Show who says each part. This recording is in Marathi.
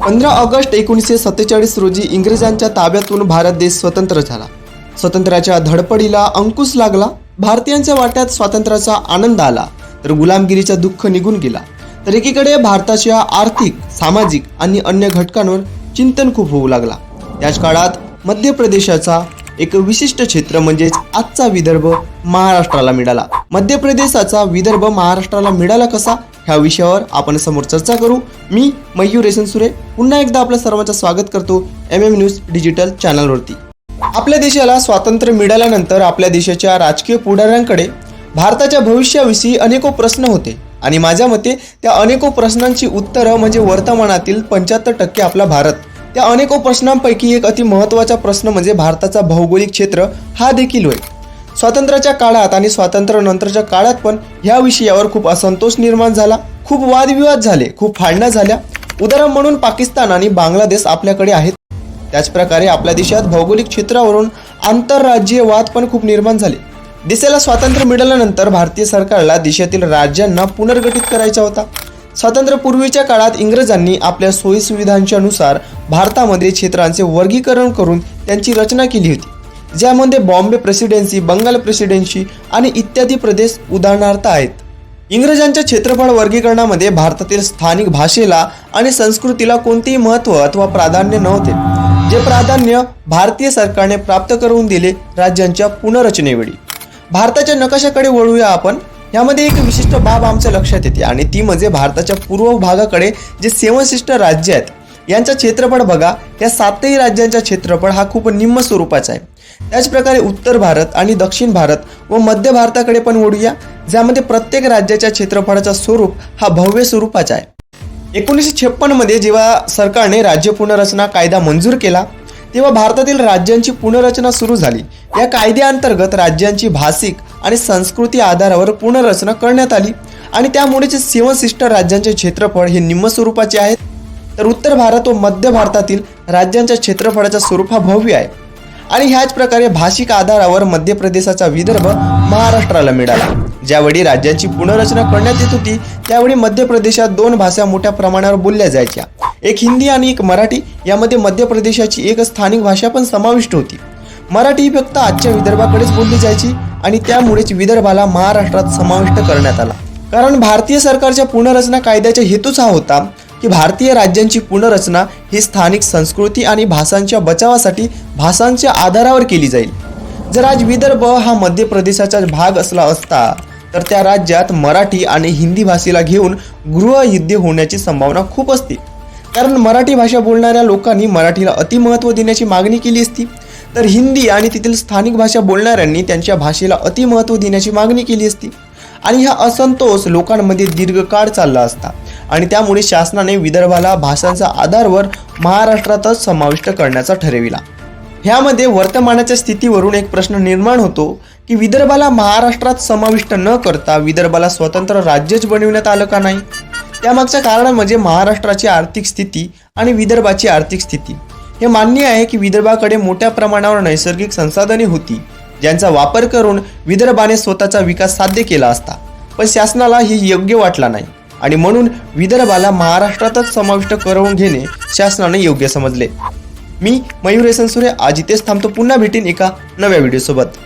Speaker 1: पंधरा ऑगस्ट एकोणीसशे सत्तेचाळीस रोजी इंग्रजांच्या ताब्यातून भारत देश स्वतंत्र झाला. स्वातंत्र्याच्या धडपडीला अंकुश लागला भारतीयांच्या वाट्यात स्वातंत्र्याचा आनंद आला तर गुलामगिरीचा दुःख निघून गेला. तर एकीकडे भारताच्या आर्थिक सामाजिक आणि अन्य घटकांवर चिंतन खूप होऊ लागला. याच काळात मध्य प्रदेशाचा एक विशिष्ट क्षेत्र म्हणजेच आजचा विदर्भ महाराष्ट्राला मिळाला. मध्य प्रदेशाचा विदर्भ महाराष्ट्राला मिळाला कसा? ह्या विषयावर आपण समोर चर्चा करू. मी मयूर रेसनसुरे पुन्हा एकदा आपल्या सर्वांचं स्वागत करतो एम एम न्यूज डिजिटल चॅनलवरती आपल्या देशाला स्वातंत्र्य मिळाल्यानंतर आपल्या देशाच्या राजकीय पुढाऱ्यांकडे भारताच्या भविष्याविषयी अनेको प्रश्न होते. आणि माझ्या मते त्या अनेको प्रश्नांची उत्तरं म्हणजे वर्तमानातील पंच्याहत्तर टक्के आपला भारत. त्या अनेको प्रश्नांपैकी एक अति महत्त्वाचा प्रश्न म्हणजे भारताचा भौगोलिक क्षेत्र हा देखील होय. स्वातंत्र्याच्या काळात आणि स्वातंत्र्यानंतरच्या काळात पण ह्या विषयावर खूप असंतोष निर्माण झाला. खूप वादविवाद झाले खूप फाळण्या झाल्या. उदाहरण म्हणून पाकिस्तान आणि बांगलादेश आपल्याकडे आहेत. त्याचप्रकारे आपल्या देशात भौगोलिक क्षेत्रावरून आंतरराज्यीय वाद पण खूप निर्माण झाले. देशाला स्वातंत्र्य मिळाल्यानंतर भारतीय सरकारला देशातील राज्यांना पुनर्गठित करायचा होता. स्वातंत्र्यपूर्वीच्या काळात इंग्रजांनी आपल्या सोयीसुविधांच्या नुसार भारतामध्ये क्षेत्रांचे वर्गीकरण करून त्यांची रचना केली होती. ज्यामध्ये बॉम्बे प्रेसिडेन्सी बंगाल प्रेसिडेन्सी आणि इत्यादी प्रदेश उदाहरणार्थ आहेत. इंग्रजांच्या क्षेत्रफळ वर्गीकरणामध्ये भारतातील स्थानिक भाषेला आणि संस्कृतीला कोणतेही महत्त्व अथवा प्राधान्य नव्हते जे प्राधान्य भारतीय सरकारने प्राप्त करून दिले राज्यांच्या पुनर्रचनेवेळी. भारताच्या नकाशाकडे वळूया आपण. यामध्ये एक विशिष्ट बाब आमच्या लक्षात येते आणि ती म्हणजे भारताच्या पूर्व भागाकडे जे सेवनशिष्ट राज्य आहेत यांचा क्षेत्रफळ बघा. या सातही राज्यांचा क्षेत्रफळ हा खूप निम्न स्वरूपाचा आहे. त्याचप्रकारे उत्तर भारत आणि दक्षिण भारत व मध्य भारताकडे पण ओढूया ज्यामध्ये प्रत्येक राज्याच्या क्षेत्रफळाचा स्वरूप हा भव्य स्वरूपाचा आहे. एकोणीसशे छप्पनमध्ये जेव्हा सरकारने राज्य पुनर्रचना कायदा मंजूर केला तेव्हा भारतातील राज्यांची पुनर्रचना सुरू झाली. या कायद्याअंतर्गत राज्यांची भाषिक आणि संस्कृती आधारावर पुनर्रचना करण्यात आली आणि त्यामुळेच सेवन सिस्टर राज्यांचे क्षेत्रफळ हे निम्न स्वरूपाचे आहेत तर उत्तर भारत व मध्य भारतातील राज्यांच्या क्षेत्रफळाचा स्वरूप हा भव्य आहे. आणि ह्याच प्रकारे भाषिक आधारावर मध्य प्रदेशाचा विदर्भ महाराष्ट्राला मिळाला. ज्यावेळी राज्यांची पुनर्रचना करण्यात येत होती त्यावेळी मध्य प्रदेशात दोन भाषा मोठ्या प्रमाणावर बोलल्या जायच्या. एक हिंदी आणि एक मराठी. यामध्ये मध्य प्रदेशाची एक स्थानिक भाषा पण समाविष्ट होती. मराठी ही फक्त आजच्या विदर्भाकडेच बोलली जायची आणि त्यामुळेच विदर्भाला महाराष्ट्रात समाविष्ट करण्यात आला. कारण भारतीय सरकारच्या पुनर्रचना कायद्याचा हेतूच हा होता. की भारतीय राज्यांची पुनर्रचना ही स्थानिक संस्कृती आणि भाषांच्या बचावासाठी भाषांच्या आधारावर केली जाईल. जर आज विदर्भ हा मध्य प्रदेशाचा भाग असला असता तर त्या राज्यात मराठी आणि हिंदी भाषेला घेऊन गृहयुद्ध होण्याची संभावना खूप असते. कारण मराठी भाषा बोलणाऱ्या लोकांनी मराठीला अतिमहत्त्व देण्याची मागणी केली असती. तर हिंदी आणि तेथील स्थानिक भाषा बोलणाऱ्यांनी त्यांच्या भाषेला अतिमहत्त्व देण्याची मागणी केली असती. आणि हा असंतोष लोकांमध्ये दीर्घकाळ चालला असता. आणि त्यामुळे शासनाने विदर्भाला भाषांचा आधारवर महाराष्ट्रातच समाविष्ट करण्याचा ठरविला. ह्यामध्ये वर्तमानाच्या स्थितीवरून एक प्रश्न निर्माण होतो की विदर्भाला महाराष्ट्रात समाविष्ट न करता विदर्भाला स्वतंत्र राज्यच बनविण्यात आलं का नाही? त्यामागचं कारण म्हणजे महाराष्ट्राची आर्थिक स्थिती आणि विदर्भाची आर्थिक स्थिती. हे मान्य आहे की विदर्भाकडे मोठ्या प्रमाणावर नैसर्गिक संसाधने होती ज्यांचा वापर करून विदर्भाने स्वतःचा विकास साध्य केला असता पण शासनाला हे योग्य वाटला नाही. आणि म्हणून विदर्भाला महाराष्ट्रातच समाविष्ट करून घेणे शासनाने योग्य समजले. मी मयूर एसनसुरे आज इथेच थांबतो. पुन्हा भेटीन एका नव्या व्हिडिओसोबत